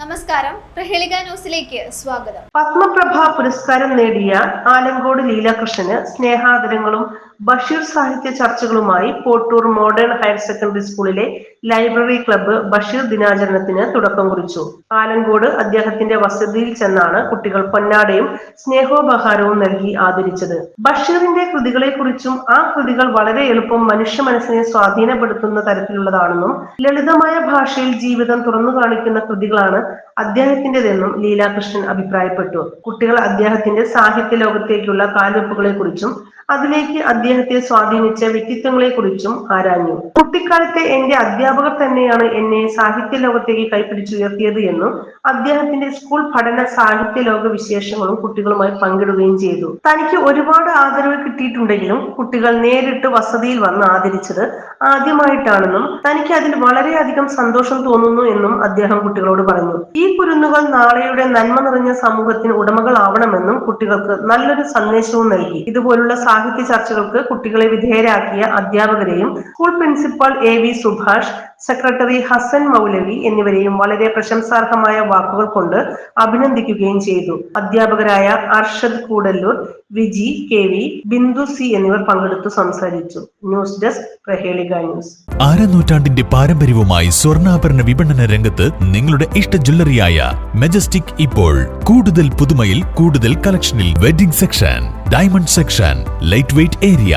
നമസ്കാരം. പ്രഹേളിക ന്യൂസിലേക്ക് സ്വാഗതം. പത്മപ്രഭ പുരസ്കാരം നേടിയ ആലങ്കോട് ലീലാകൃഷ്ണന് സ്നേഹാദരങ്ങളും ബഷീർ സാഹിത്യ ചർച്ചകളുമായി പോട്ടൂർ മോഡേൺ ഹയർ സെക്കൻഡറി സ്കൂളിലെ ലൈബ്രറി ക്ലബ്ബ് ബഷീർ ദിനാചരണത്തിന് തുടക്കം കുറിച്ചു. ആലങ്കോട് അദ്ദേഹത്തിന്റെ വസതിയിൽ ചെന്നാണ് കുട്ടികൾ പൊന്നാടയും സ്നേഹോപഹാരവും നൽകി ആദരിച്ചത്. ബഷീറിന്റെ കൃതികളെക്കുറിച്ചും ആ കൃതികൾ വളരെ എളുപ്പം മനുഷ്യ മനസ്സിനെ സ്വാധീനപ്പെടുത്തുന്ന തരത്തിലുള്ളതാണെന്നും ലളിതമായ ഭാഷയിൽ ജീവിതം തുറന്നു കാണിക്കുന്ന കൃതികളാണ് അദ്ദേഹത്തിന്റെതെന്നും ലീലാകൃഷ്ണൻ അഭിപ്രായപ്പെട്ടു. കുട്ടികൾ അദ്ദേഹത്തിന്റെ സാഹിത്യ ലോകത്തേക്കുള്ള കാലുവെപ്പുകളെ കുറിച്ചും അതിലേക്ക് അദ്ദേഹത്തെ സ്വാധീനിച്ച വ്യക്തിത്വങ്ങളെ കുറിച്ചും ആരാഞ്ഞു. കുട്ടിക്കാലത്തെ എന്റെ അധ്യാപകർ തന്നെയാണ് എന്നെ സാഹിത്യ ലോകത്തേക്ക് കൈപ്പിടിച്ചുയർത്തിയത് എന്നും അദ്ദേഹത്തിന്റെ സ്കൂൾ പഠന സാഹിത്യ ലോക വിശേഷങ്ങളും കുട്ടികളുമായി പങ്കിടുകയും ചെയ്തു. തനിക്ക് ഒരുപാട് ആദരവ് കിട്ടിയിട്ടുണ്ടെങ്കിലും കുട്ടികൾ നേരിട്ട് വസതിയിൽ വന്ന് ആദരിച്ചത് ആദ്യമായിട്ടാണെന്നും തനിക്ക് അതിൽ വളരെയധികം സന്തോഷം തോന്നുന്നു എന്നും അദ്ദേഹം കുട്ടികളോട് പറഞ്ഞു. ഈ കുരുന്നുകൾ നാളെയുടെ നന്മ നിറഞ്ഞ സമൂഹത്തിന് ഉടമകളാവണമെന്നും കുട്ടികൾക്ക് നല്ലൊരു സന്ദേശവും നൽകി. ഇതുപോലുള്ള സാഹിത്യ ചർച്ചകൾക്ക് കുട്ടികളെ വിധേയരാക്കിയ അധ്യാപകരെയും school principal A V Subhash secretary Hasan മൗലവി എന്നിവരെയും വളരെ പ്രശംസാർഹമായ വാക്കുകൾ കൊണ്ട് അഭിനന്ദിക്കുകയും ചെയ്തു. അധ്യാപകരായ Arshad Koodallur Viji K V Bindu C എന്നിവർ പങ്കെടുത്തു സംസാരിച്ചു. News desk Prahelika news. അരനൂറ്റാണ്ടിന്റെ പാരമ്പര്യവുമായി സ്വർണാഭരണ വിപണന രംഗത്ത് നിങ്ങളുടെ ഇഷ്ട ജ്വല്ലറിയായ മെജസ്റ്റിക് ഇപ്പോൾ കൂടുതൽ പുതുമയിൽ കൂടുതൽ കളക്ഷനിൽ wedding section diamond section light weight area